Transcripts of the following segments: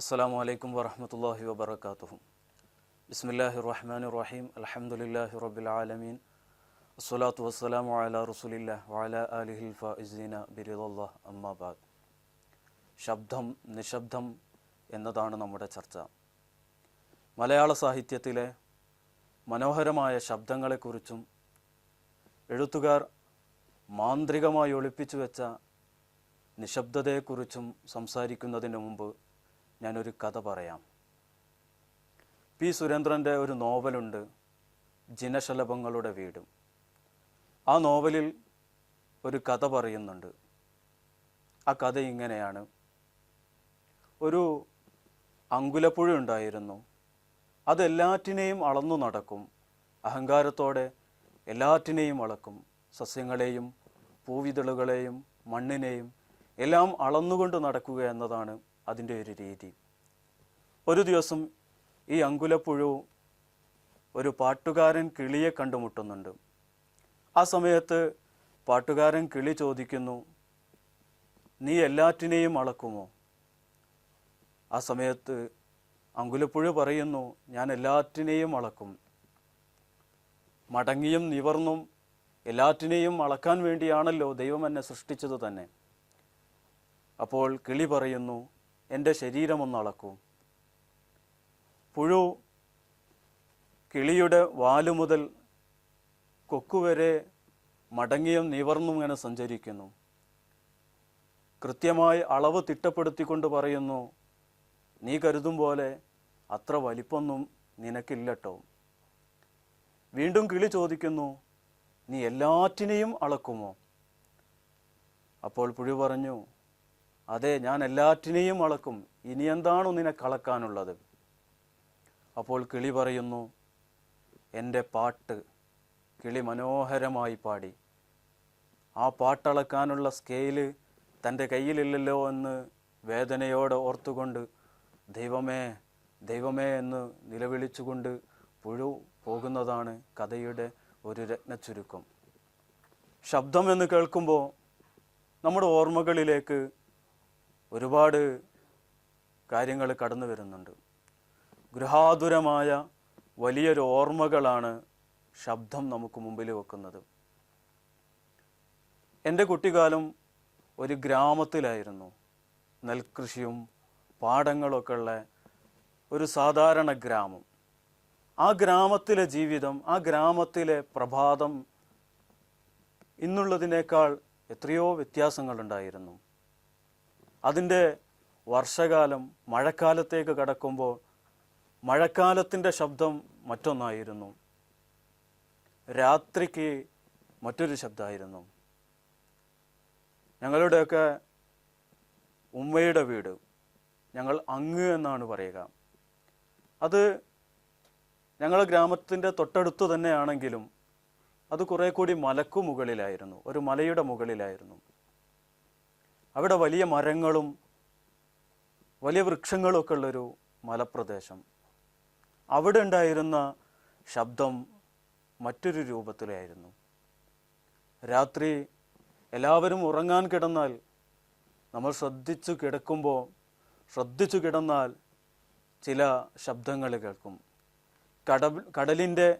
അസ്സാം വലൈക്കും വറഹമത്തല്ലാഹി വബർക്കാത്തുഹു ബിസ്മില്ലാഹി റഹ്മാൻ റഹീം. അലഹമുല്ലാഹി ആലമീൻ. അസ്സലാത്തു വസ്സലാമു അല റസുലില്ല വഅല അലിഹിൽ ഫിസീന ബിരിദല്ലാഹ് അമ്മാബാദ് ശബ്ദം നിശബ്ദം എന്നതാണ് നമ്മുടെ ചർച്ച. മലയാള സാഹിത്യത്തിലെ മനോഹരമായ ശബ്ദങ്ങളെക്കുറിച്ചും എഴുത്തുകാർ മാന്ത്രികമായി ഒളിപ്പിച്ചു വെച്ച നിശബ്ദതയെക്കുറിച്ചും സംസാരിക്കുന്നതിന് മുമ്പ് ഞാനൊരു കഥ പറയാം. പി സുരേന്ദ്രന്റെ ഒരു നോവലുണ്ട് ജിനശലഭങ്ങളുടെ വീട്. ആ നോവലിൽ ഒരു കഥ പറയുന്നുണ്ട്. ആ കഥ ഇങ്ങനെയാണ്. ഒരു അങ്കുലപ്പുഴ ഉണ്ടായിരുന്നു. അതെല്ലാറ്റിനെയും അളന്നു നടക്കും. അഹങ്കാരത്തോടെ എല്ലാറ്റിനെയും അളക്കും. സസ്യങ്ങളെയും പൂവിതളുകളെയും മണ്ണിനെയും എല്ലാം അളന്നുകൊണ്ട് നടക്കുക എന്നതാണ് അതിന്റെ ഒരു രീതി. ഒരു ദിവസം ഈ അങ്കുലപ്പുഴു ഒരു പാട്ടുകാരൻ കിളിയെ കണ്ടുമുട്ടുന്നുണ്ട്. ആ സമയത്ത് പാട്ടുകാരൻ കിളി ചോദിക്കുന്നു നീ എല്ലാറ്റിനെയും അളക്കുമോ? ആ സമയത്ത് അങ്കുലപ്പുഴ പറയുന്നു ഞാൻ എല്ലാറ്റിനെയും അളക്കും. മടങ്ങിയും നിവർന്നും എല്ലാറ്റിനെയും അളക്കാൻ വേണ്ടിയാണല്ലോ ദൈവം എന്നെ സൃഷ്ടിച്ചത് തന്നെ. അപ്പോൾ കിളി പറയുന്നു എന്റെ ശരീരമൊന്നളക്കൂ പുഴു കിളിയുടെ വാലു മുതൽ കൊക്കുവരെ മടങ്ങിയും നിവർന്നും ഇങ്ങനെ സഞ്ചരിക്കുന്നു. കൃത്യമായി അളവ് തിട്ടപ്പെടുത്തിക്കൊണ്ട് പറയുന്നു നീ കരുതും പോലെ അത്ര വലിപ്പൊന്നും നിനക്കില്ലട്ടോ. വീണ്ടും കിളി ചോദിക്കുന്നു നീ എല്ലാറ്റിനെയും അളക്കുമോ? അപ്പോൾ പുഴു പറഞ്ഞു അതെ ഞാൻ എല്ലാറ്റിനെയും അളക്കും. ഇനി എന്താണോ നിനക്ക് അളക്കാനുള്ളത് അപ്പോൾ കിളി പറയുന്നു എന്റെ പാട്ട് കിളി മനോഹരമായി പാടി. ആ പാട്ടളക്കാനുള്ള സ്കെയിൽ തന്റെ കയ്യിലില്ലല്ലോ എന്ന് വേദനയോടെ ഓർത്തുകൊണ്ട് ദൈവമേ ദൈവമേ എന്ന് നിലവിളിച്ചുകൊണ്ട് പുഴു പോകുന്നതാണ് കഥയുടെ ഒരു രത്നച്ചുരുക്കം. ശബ്ദം എന്ന് കേൾക്കുമ്പോൾ നമ്മുടെ ഓർമ്മകളിലേക്ക് ഒരുപാട് കാര്യങ്ങൾ കടന്നു വരുന്നുണ്ട്. ഗൃഹാതുരമായ വലിയൊരു ഓർമ്മകളാണ് ശബ്ദം നമുക്ക് മുമ്പിൽ വെക്കുന്നത്. എന്റെ കുട്ടിക്കാലം ഒരു ഗ്രാമത്തിലായിരുന്നു. നെൽകൃഷിയും പാടങ്ങളൊക്കെ ഉള്ള ഒരു സാധാരണ ഗ്രാമം. ആ ഗ്രാമത്തിലെ ജീവിതം ആ ഗ്രാമത്തിലെ പ്രഭാതം ഇന്നുള്ളതിനേക്കാൾ എത്രയോ വ്യത്യാസങ്ങളുണ്ടായിരുന്നു. അതിന്റെ വർഷകാലം മഴക്കാലത്തേക്ക് കടക്കുമ്പോൾ മഴക്കാലത്തിന്റെ ശബ്ദം മറ്റൊന്നായിരുന്നു. രാത്രിക്ക് മറ്റൊരു ശബ്ദമായിരുന്നു ഞങ്ങളുടെയൊക്കെ ഉമ്മയുടെ വീട് ഞങ്ങൾ അങ്ങ് എന്നാണ് പറയുക. അത് ഞങ്ങളുടെ ഗ്രാമത്തിന്റെ തൊട്ടടുത്ത് തന്നെയാണെങ്കിലും അത് കുറേ കൂടി മലക്കു മുകളിലായിരുന്നു. ഒരു മലയുടെ മുകളിലായിരുന്നു. അവിടെ വലിയ മരങ്ങളും വലിയ വൃക്ഷങ്ങളും ഒക്കെ ഉള്ളൊരു മലപ്രദേശം. അവിടെ ഉണ്ടായിരുന്ന ശബ്ദം മറ്റൊരു രൂപത്തിലായിരുന്നു. രാത്രി എല്ലാവരും ഉറങ്ങാൻ കിടന്നാൽ നമ്മൾ ശ്രദ്ധിച്ചു കിടക്കുമ്പോൾ ശ്രദ്ധിച്ചു കിടന്നാൽ ചില ശബ്ദങ്ങൾ കേൾക്കും. കട കടലിന്റെ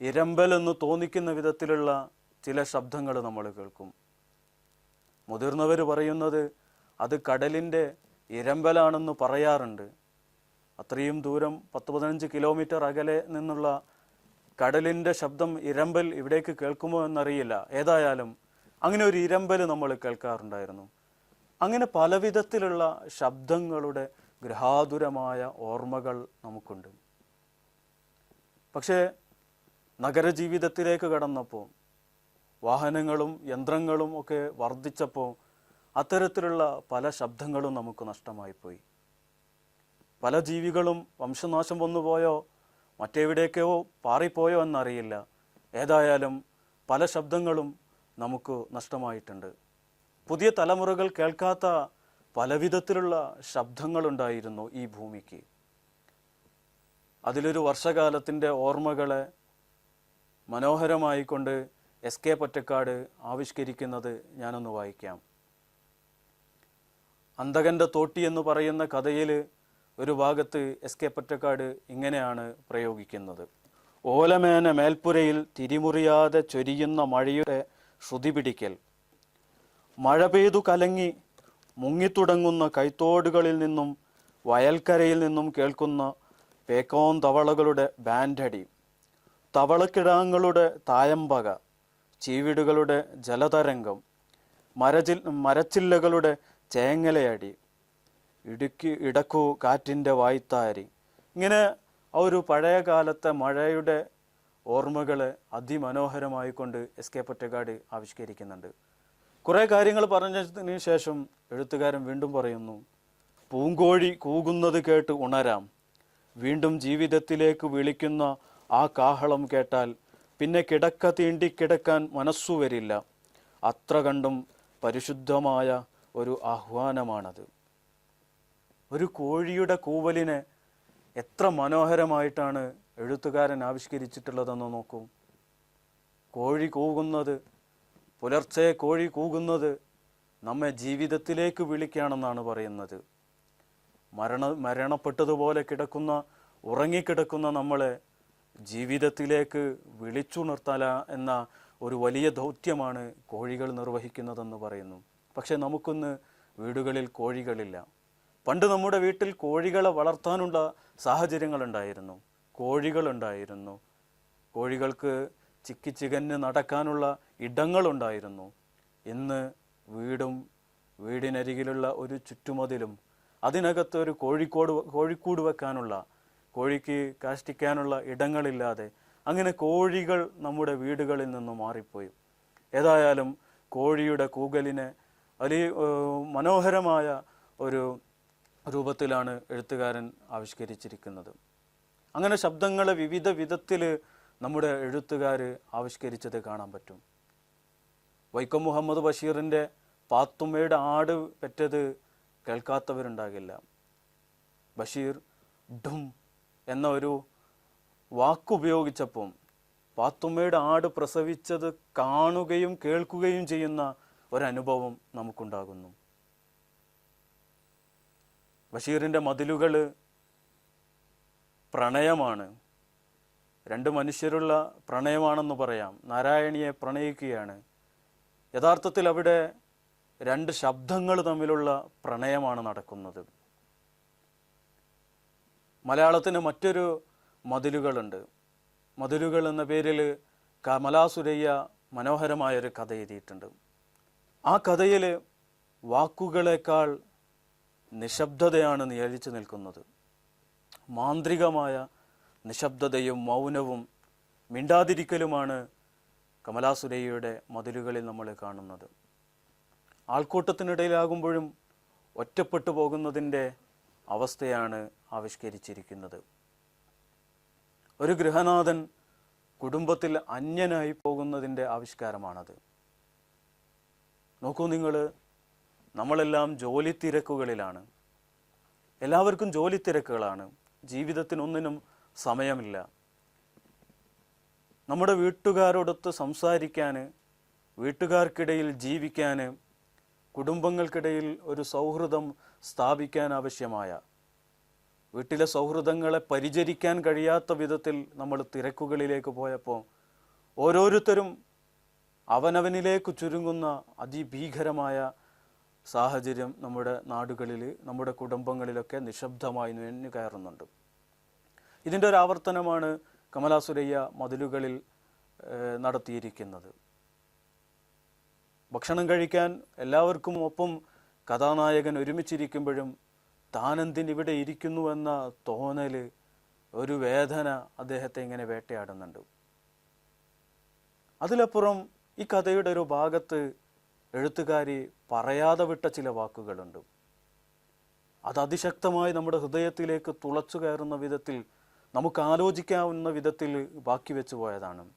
ഇരമ്പലെന്ന് തോന്നിക്കുന്ന വിധത്തിലുള്ള ചില ശബ്ദങ്ങൾ നമ്മൾ കേൾക്കും. മുതിർന്നവർ പറയുന്നത് അത് കടലിന്റെ ഇരമ്പലാണെന്ന് പറയാറുണ്ട്. അത്രയും ദൂരം പത്ത് പതിനഞ്ച് കിലോമീറ്റർ അകലെ നിന്നുള്ള കടലിന്റെ ശബ്ദം ഇരമ്പൽ ഇവിടേക്ക് കേൾക്കുമോ എന്നറിയില്ല. ഏതായാലും അങ്ങനെ ഒരു ഇരമ്പൽ നമ്മൾ കേൾക്കാറുണ്ടായിരുന്നു. അങ്ങനെ പലവിധത്തിലുള്ള ശബ്ദങ്ങളുടെ ഗൃഹാതുരമായ ഓർമ്മകൾ നമുക്കുണ്ട്. പക്ഷേ നഗരജീവിതത്തിലേക്ക് കടന്നപ്പോൾ വാഹനങ്ങളും യന്ത്രങ്ങളും ഒക്കെ വർദ്ധിച്ചപ്പോൾ അത്തരത്തിലുള്ള പല ശബ്ദങ്ങളും നമുക്ക് നഷ്ടമായിപ്പോയി. പല ജീവികളും വംശനാശം വന്നുപോയോ മറ്റെവിടേക്കോ പാറിപ്പോയോ എന്നറിയില്ല. ഏതായാലും പല ശബ്ദങ്ങളും നമുക്ക് നഷ്ടമായിട്ടുണ്ട്. പുതിയ തലമുറകൾ കേൾക്കാത്ത പലവിധത്തിലുള്ള ശബ്ദങ്ങളുണ്ടായിരുന്നു ഈ ഭൂമിക്ക്. അതിലൊരു വർഷകാലത്തിന്റെ ഓർമ്മകളെ മനോഹരമായിക്കൊണ്ട് എസ് കെ പൊറ്റക്കാട് ആവിഷ്കരിക്കുന്നത് ഞാനൊന്ന് വായിക്കാം. അന്തകന്റെ തോട്ടി എന്ന് പറയുന്ന കഥയിൽ ഒരു ഭാഗത്ത് എസ് കെ പൊറ്റക്കാട് ഇങ്ങനെയാണ് പ്രയോഗിക്കുന്നത്. ഓലമേന മേൽപ്പുരയിൽ തിരിമുറിയാതെ ചൊരിയുന്ന മഴയുടെ ശ്രുതി പിടിക്കൽ മഴ പെയ്തു കലങ്ങി മുങ്ങിത്തുടങ്ങുന്ന കൈത്തോടുകളിൽ നിന്നും വയൽക്കരയിൽ നിന്നും കേൾക്കുന്ന പേക്കോൻ തവളകളുടെ ബാൻഡടി. തവളക്കിടാങ്ങളുടെ തായമ്പക. ചീവിടുകളുടെ ജലതരംഗം മരചിൽ മരച്ചില്ലകളുടെ ചേങ്ങലയടി ഇടുക്കി ഇടക്കു കാറ്റിന്റെ വായ്ത്താരി. ഇങ്ങനെ ആ ഒരു പഴയ കാലത്തെ മഴയുടെ ഓർമ്മകളെ അതിമനോഹരമായി കൊണ്ട് എസ് കെ പൊറ്റക്കാട് ആവിഷ്കരിക്കുന്നുണ്ട്. കുറേ കാര്യങ്ങൾ പറഞ്ഞതിന് ശേഷം എഴുത്തുകാരൻ വീണ്ടും പറയുന്നു പൂങ്കോഴി കൂകുന്നത് കേട്ട് ഉണരാം. വീണ്ടും ജീവിതത്തിലേക്ക് വിളിക്കുന്ന ആ കാഹളം കേട്ടാൽ പിന്നെ കിടക്ക തീണ്ടി കിടക്കാൻ മനസ്സു വരില്ല. അത്ര കണ്ടും പരിശുദ്ധമായ ഒരു ആഹ്വാനമാണത്. ഒരു കോഴിയുടെ കൂവലിനെ എത്ര മനോഹരമായിട്ടാണ് എഴുത്തുകാരൻ ആവിഷ്കരിച്ചിട്ടുള്ളതെന്ന് നോക്കൂ. കോഴി കൂകുന്നത് പുലർച്ചെ കോഴി കൂകുന്നത് നമ്മെ ജീവിതത്തിലേക്ക് വിളിക്കുകയാണെന്നാണ് പറയുന്നത്. മരണ മരണപ്പെട്ടതുപോലെ കിടക്കുന്ന ഉറങ്ങിക്കിടക്കുന്ന നമ്മളെ ജീവിതത്തിലേക്ക് വിളിച്ചുണർത്തല എന്ന ഒരു വലിയ ദൗത്യമാണ് കോഴികൾ നിർവഹിക്കുന്നതെന്ന് പറയുന്നു. പക്ഷേ നമുക്കൊന്ന് വീടുകളിൽ കോഴികളില്ല. പണ്ട് നമ്മുടെ വീട്ടിൽ കോഴികളെ വളർത്താനുള്ള സാഹചര്യങ്ങളുണ്ടായിരുന്നു. കോഴികളുണ്ടായിരുന്നു. കോഴികൾക്ക് ചിക്കി ചികഞ്ഞ് നടക്കാനുള്ള ഇടങ്ങളുണ്ടായിരുന്നു. ഇന്ന് വീടും വീടിനരികിലുള്ള ഒരു ചുറ്റുമതിലും അതിനകത്ത് ഒരു കോഴിക്കോട് കോഴിക്കൂട് വെക്കാനുള്ള കോഴിക്ക് കാഷ്ടിക്കാനുള്ള ഇടങ്ങളില്ലാതെ അങ്ങനെ കോഴികൾ നമ്മുടെ വീടുകളിൽ നിന്ന് മാറിപ്പോയി. ഏതായാലും കോഴിയുടെ കൂകലിനെ വലിയ മനോഹരമായ ഒരു രൂപത്തിലാണ് എഴുത്തുകാരൻ ആവിഷ്കരിച്ചിരിക്കുന്നത്. അങ്ങനെ ശബ്ദങ്ങളെ വിവിധ വിധത്തിൽ നമ്മുടെ എഴുത്തുകാർ ആവിഷ്കരിച്ചത് കാണാൻ പറ്റും. വൈക്കം മുഹമ്മദ് ബഷീറിന്റെ പാത്തുമ്മയുടെ ആട് പെറ്റത് കേൾക്കാത്തവരുണ്ടാകില്ല. ബഷീർ ഡും എന്ന ഒരു വാക്കുപയോഗിച്ചപ്പം പാത്തുമ്മയുടെ ആട് പ്രസവിച്ചത് കാണുകയും കേൾക്കുകയും ചെയ്യുന്ന ഒരനുഭവം നമുക്കുണ്ടാകുന്നു. ബഷീറിന്റെ മതിലുകൾ പ്രണയമാണ്. രണ്ട് മനുഷ്യരുള്ള പ്രണയമാണെന്ന് പറയാം. നാരായണിയെ പ്രണയിക്കുകയാണ്. യഥാർത്ഥത്തിൽ അവിടെ രണ്ട് ശബ്ദങ്ങൾ തമ്മിലുള്ള പ്രണയമാണ് നടക്കുന്നത്. മലയാളത്തിന് മറ്റൊരു മതിലുകളുണ്ട്. മതിലുകൾ എന്ന പേരിൽ കമലാസുരയ്യ മനോഹരമായൊരു കഥ എഴുതിയിട്ടുണ്ട്. ആ കഥയിൽ വാക്കുകളേക്കാൾ നിശബ്ദതയാണ് നിയലിച്ചു നിൽക്കുന്നത്. മാന്ത്രികമായ നിശബ്ദതയും മൗനവും മിണ്ടാതിരിക്കലുമാണ് കമലാസുരയ്യയുടെ മതിലുകളിൽ നമ്മൾ കാണുന്നത്. ആൾക്കൂട്ടത്തിനിടയിലാകുമ്പോഴും ഒറ്റപ്പെട്ടു പോകുന്നതിന്റെ അവസ്ഥയാണ് ആവിഷ്കരിച്ചിരിക്കുന്നത്. ഒരു ഗൃഹനാഥൻ കുടുംബത്തിൽ അന്യനായി പോകുന്നതിന്റെ ആവിഷ്കാരമാണത്. നോക്കൂ നിങ്ങൾ നമ്മളെല്ലാം ജോലി തിരക്കുകളിലാണ് എല്ലാവർക്കും ജോലി തിരക്കുകളാണ് ജീവിതത്തിനൊന്നിനും സമയമില്ല. നമ്മുടെ വീട്ടുകാരോടൊത്ത് സംസാരിക്കാൻ വീട്ടുകാർക്കിടയിൽ ജീവിക്കാൻ കുടുംബങ്ങൾക്കിടയിൽ ഒരു സൗഹൃദം സ്ഥാപിക്കാൻ ആവശ്യമായ വീട്ടിലെ സൗഹൃദങ്ങളെ പരിചരിക്കാൻ കഴിയാത്ത വിധത്തിൽ നമ്മൾ തിരക്കുകളിലേക്ക് പോയപ്പോൾ ഓരോരുത്തരും അവനവനിലേക്ക് ചുരുങ്ങുന്ന അതിഭീകരമായ സാഹചര്യം നമ്മുടെ നാടുകളിൽ നമ്മുടെ കുടുംബങ്ങളിലൊക്കെ നിശബ്ദമായി നുഴഞ്ഞു കയറുന്നുണ്ട്. ഇതിന്റെ ഒരു ആവർത്തനമാണ് കമലാസുരയ്യ മതിലുകളിൽ നടത്തിയിരിക്കുന്നത്. ഭക്ഷണം കഴിക്കാൻ എല്ലാവർക്കും ഒപ്പം കഥാനായകൻ ഒരുമിച്ചിരിക്കുമ്പോഴും താനെന്തിന് ഇവിടെ ഇരിക്കുന്നു എന്ന തോന്നൽ ഒരു വേദന അദ്ദേഹത്തെ ഇങ്ങനെ വേട്ടയാടുന്നുണ്ട്. അതിലപ്പുറം ഈ കഥയുടെ ഒരു ഭാഗത്ത് എഴുത്തുകാരി പറയാതെ വിട്ട ചില വാക്കുകളുണ്ട്. അത് അതിശക്തമായി നമ്മുടെ ഹൃദയത്തിലേക്ക് തുളച്ചു കയറുന്ന വിധത്തിൽ നമുക്ക് ആലോചിക്കാവുന്ന വിധത്തിൽ ബാക്കി വെച്ചു പോയതാണ്.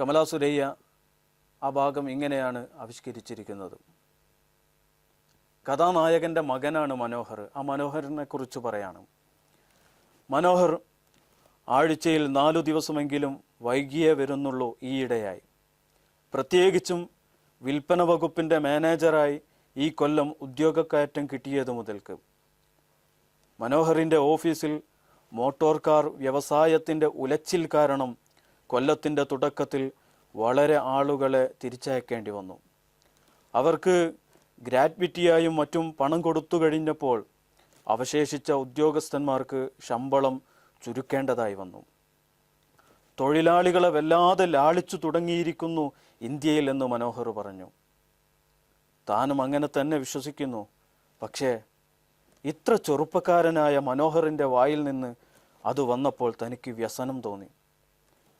കമലാസുരയ്യ ആ ഭാഗം ഇങ്ങനെയാണ് ആവിഷ്കരിച്ചിരിക്കുന്നത്. കഥാനായകന്റെ മകനാണ് മനോഹർ. ആ മനോഹറിനെ കുറിച്ച് പറയാണ്. മനോഹർ ആഴ്ചയിൽ നാലു ദിവസമെങ്കിലും വൈകിയേ വരുന്നുള്ളൂ ഈയിടെയായി പ്രത്യേകിച്ചും വിൽപ്പന വകുപ്പിന്റെ മാനേജറായി ഈ കൊല്ലം ഉദ്യോഗക്കയറ്റം കിട്ടിയത് മുതൽക്ക്. മനോഹറിന്റെ ഓഫീസിൽ മോട്ടോർ കാർ വ്യവസായത്തിന്റെ ഉലച്ചിൽ കാരണം കൊല്ലത്തിന്റെ തുടക്കത്തിൽ വളരെ ആളുകളെ തിരിച്ചയക്കേണ്ടി വന്നു. അവർക്ക് ഗ്രാറ്റുവിറ്റിയായും മറ്റും പണം കൊടുത്തു കഴിഞ്ഞപ്പോൾ അവശേഷിച്ച ഉദ്യോഗസ്ഥന്മാർക്ക് ശമ്പളം ചുരുക്കേണ്ടതായി വന്നു. തൊഴിലാളികളെ വല്ലാതെ ലാളിച്ചു തുടങ്ങിയിരിക്കുന്നു ഇന്ത്യയിൽ എന്ന് മനോഹർ പറഞ്ഞു. താനും അങ്ങനെ തന്നെ വിശ്വസിക്കുന്നു. പക്ഷേ ഇത്ര ചെറുപ്പക്കാരനായ മനോഹറിന്റെ വായിൽ നിന്ന് അത് വന്നപ്പോൾ തനിക്ക് വ്യസനം തോന്നി.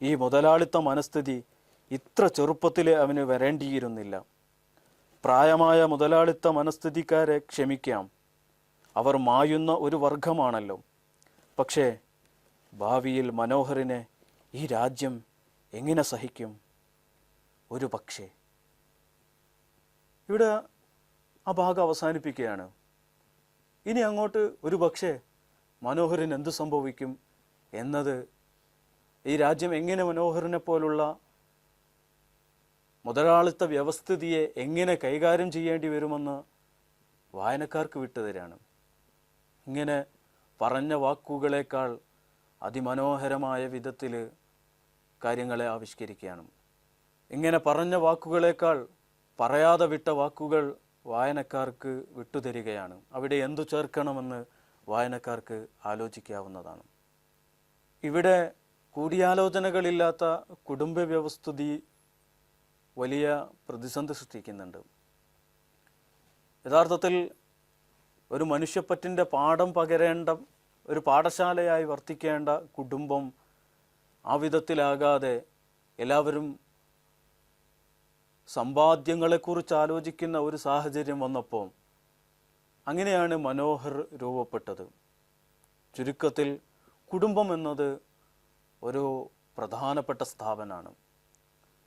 ഈ മുതലാളിത്ത മനസ്ഥിതി ഇത്ര ചെറുപ്പത്തിൽ അവന് വരേണ്ടിയിരുന്നില്ല. പ്രായമായ മുതലാളിത്ത മനസ്ഥിതിക്കാരെ ക്ഷമിക്കാം. അവർ മായുന്ന ഒരു വർഗമാണല്ലോ. പക്ഷേ ഭാവിയിൽ മനോഹറിനെ ഈ രാജ്യം എങ്ങനെ സഹിക്കും? ഒരു പക്ഷേ. ഇവിടെ ആ ഭാഗം അവസാനിപ്പിക്കുകയാണ്. ഇനി അങ്ങോട്ട് ഒരു പക്ഷേ മനോഹറിന് എന്ത് സംഭവിക്കും എന്നത് ഈ രാജ്യം എങ്ങനെ മനോഹറിനെ പോലുള്ള മുതലാളിത്ത വ്യവസ്ഥിതിയെ എങ്ങനെ കൈകാര്യം ചെയ്യേണ്ടി വരുമെന്ന് വായനക്കാർക്ക് വിട്ടുതരാണ്. ഇങ്ങനെ പറഞ്ഞ വാക്കുകളേക്കാൾ അതിമനോഹരമായ വിധത്തിൽ കാര്യങ്ങളെ ആവിഷ്കരിക്കുകയാണ്. ഇങ്ങനെ പറഞ്ഞ വാക്കുകളേക്കാൾ പറയാതെ വിട്ട വാക്കുകൾ വായനക്കാർക്ക് വിട്ടുതരികയാണ്. അവിടെ എന്തു ചേർക്കണമെന്ന് വായനക്കാർക്ക് ആലോചിക്കാവുന്നതാണ്. ഇവിടെ കൂടിയാലോചനകളില്ലാത്ത കുടുംബ വ്യവസ്ഥിതി വലിയ പ്രതിസന്ധി സൃഷ്ടിക്കുന്നുണ്ട്. യഥാർത്ഥത്തിൽ ഒരു മനുഷ്യപ്പറ്റിന്റെ പാഠം പകരേണ്ട ഒരു പാഠശാലയായി വർത്തിക്കേണ്ട കുടുംബം ആ വിധത്തിലാകാതെ എല്ലാവരും സമ്പാദ്യങ്ങളെക്കുറിച്ച് ആലോചിക്കുന്ന ഒരു സാഹചര്യം വന്നപ്പോൾ അങ്ങനെയാണ് മനോഹർ രൂപപ്പെട്ടത്. ചുരുക്കത്തിൽ കുടുംബം എന്നത് ഒരു പ്രധാനപ്പെട്ട സ്ഥാപനമാണ്.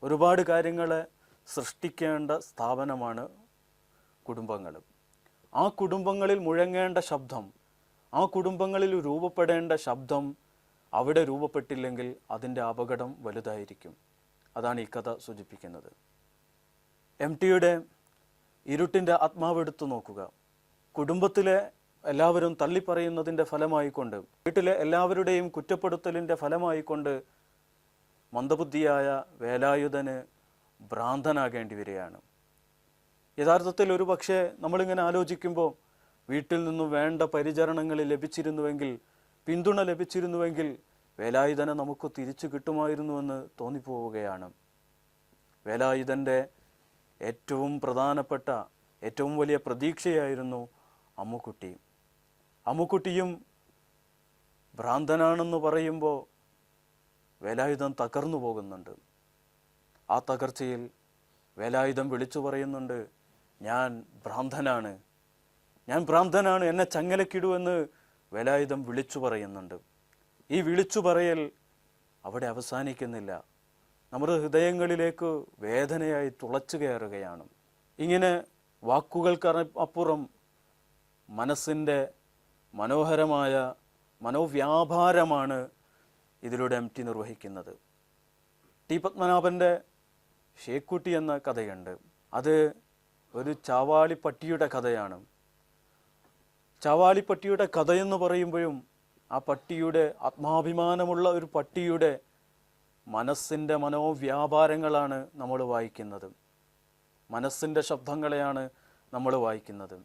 ഒരുപാട് കാര്യങ്ങളെ സൃഷ്ടിക്കേണ്ട സ്ഥാപനമാണ് കുടുംബങ്ങൾ. ആ കുടുംബങ്ങളിൽ മുഴങ്ങേണ്ട ശബ്ദം ആ കുടുംബങ്ങളിൽ രൂപപ്പെടേണ്ട ശബ്ദം അവിടെ രൂപപ്പെട്ടില്ലെങ്കിൽ അതിന്റെ അപകടം വലുതായിരിക്കും. അതാണ് ഈ കഥ സൂചിപ്പിക്കുന്നത്. എം ടിയുടെ ഇരുട്ടിന്റെ ആത്മാവ് എടുത്തു നോക്കുക. കുടുംബത്തിലെ എല്ലാവരും തള്ളിപ്പറയുന്നതിന്റെ ഫലമായിക്കൊണ്ട് വീട്ടിലെ എല്ലാവരുടെയും കുറ്റപ്പെടുത്തലിന്റെ ഫലമായിക്കൊണ്ട് മന്ദബുദ്ധിയായ വേലായുധന് ഭ്രാന്തനാകേണ്ടി വരികയാണ്. യഥാർത്ഥത്തിൽ ഒരു പക്ഷേ നമ്മളിങ്ങനെ ആലോചിക്കുമ്പോൾ വീട്ടിൽ നിന്നും വേണ്ട പരിചരണങ്ങൾ ലഭിച്ചിരുന്നുവെങ്കിൽ പിന്തുണ ലഭിച്ചിരുന്നുവെങ്കിൽ വേലായുധനെ നമുക്ക് തിരിച്ചു കിട്ടുമായിരുന്നുവെന്ന് തോന്നിപ്പോവുകയാണ്. വേലായുധന്റെ ഏറ്റവും പ്രധാനപ്പെട്ട ഏറ്റവും വലിയ പ്രതീക്ഷയായിരുന്നു അമ്മുക്കുട്ടി. അമ്മുക്കുട്ടിയും ഭ്രാന്തനാണെന്ന് പറയുമ്പോൾ വേലായുധം തകർന്നു പോകുന്നുണ്ട്. ആ തകർച്ചയിൽ വേലായുധം വിളിച്ചു പറയുന്നുണ്ട് ഞാൻ ഭ്രാന്തനാണ്. ഞാൻ ഭ്രാന്തനാണ് എന്നെ ചങ്ങലക്കിടുവെന്ന് വേലായുധം വിളിച്ചു പറയുന്നുണ്ട്. ഈ വിളിച്ചു പറയൽ അവിടെ അവസാനിക്കുന്നില്ല. നമ്മുടെ ഹൃദയങ്ങളിലേക്ക് വേദനയായി തുളച്ചു കയറുകയാണ്. ഇങ്ങനെ വാക്കുകൾക്ക് അപ്പുറം മനസ്സിന്റെ മനോഹരമായ മനോവ്യാപാരമാണ് ഇതിലൂടെ എം ടി നിർവഹിക്കുന്നത്. ടി പത്മനാഭന്റെ ഷേക്കുട്ടി എന്ന കഥയുണ്ട്. അത് ഒരു ചാവാളിപ്പട്ടിയുടെ കഥയാണ്. ചാവാളിപ്പട്ടിയുടെ കഥയെന്ന് പറയുമ്പോഴും ആ പട്ടിയുടെ ആത്മാഭിമാനമുള്ള ഒരു പട്ടിയുടെ മനസ്സിന്റെ മനോവ്യാപാരങ്ങളാണ് നമ്മൾ വായിക്കുന്നത്. മനസ്സിന്റെ ശബ്ദങ്ങളെയാണ് നമ്മൾ വായിക്കുന്നത്.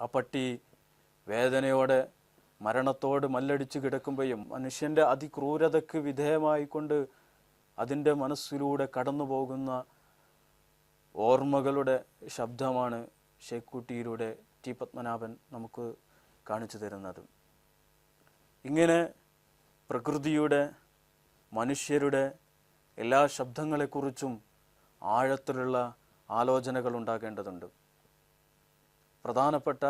ആ പട്ടി വേദനയോടെ മരണത്തോട് മല്ലടിച്ച് കിടക്കുമ്പോഴും മനുഷ്യന്റെ അതിക്രൂരതയ്ക്ക് വിധേയമായിക്കൊണ്ട് അതിന്റെ മനസ്സിലൂടെ കടന്നു പോകുന്ന ഓർമ്മകളുടെ ശബ്ദമാണ് ഷേക്കുട്ടിയിലൂടെ ടി പത്മനാഭൻ നമുക്ക് കാണിച്ചു തരുന്നത്. ഇങ്ങനെ പ്രകൃതിയുടെ മനുഷ്യരുടെ എല്ലാ ശബ്ദങ്ങളെക്കുറിച്ചും ആഴത്തിലുള്ള ആലോചനകൾ ഉണ്ടാകേണ്ടതുണ്ട്. പ്രധാനപ്പെട്ട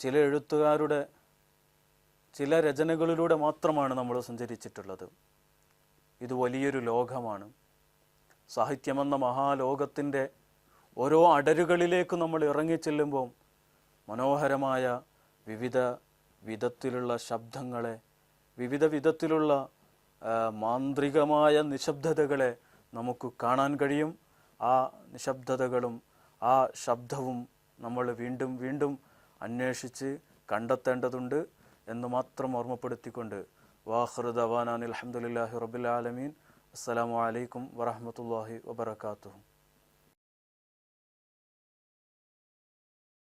ചില എഴുത്തുകാരുടെ ചില രചനകളിലൂടെ മാത്രമാണ് നമ്മൾ സഞ്ചരിച്ചിട്ടുള്ളത്. ഇത് വലിയൊരു ലോകമാണ്. സാഹിത്യമെന്ന മഹാലോകത്തിന്റെ ഓരോ അടരുകളിലേക്ക് നമ്മൾ ഇറങ്ങിച്ചെല്ലുമ്പോൾ മനോഹരമായ വിവിധ വിധത്തിലുള്ള ശബ്ദങ്ങളെ വിവിധ വിധത്തിലുള്ള മാന്ത്രികമായ നിശബ്ദതകളെ നമുക്ക് കാണാൻ കഴിയും. ആ നിശബ്ദതകളും ആ ശബ്ദവും നമ്മൾ വീണ്ടും വീണ്ടും അന്വേഷിച്ച് കണ്ടെത്തേണ്ടതുണ്ട് എന്ന് മാത്രം ഓർമ്മപ്പെടുത്തിക്കൊണ്ട് വാഹൃദ് അബാനാൻ അലഹമുല്ലാഹി റബുലാലമീൻ അസ്സലാമു അലൈക്കും വറഹമത്തല്ലാഹി വബർക്കാത്തു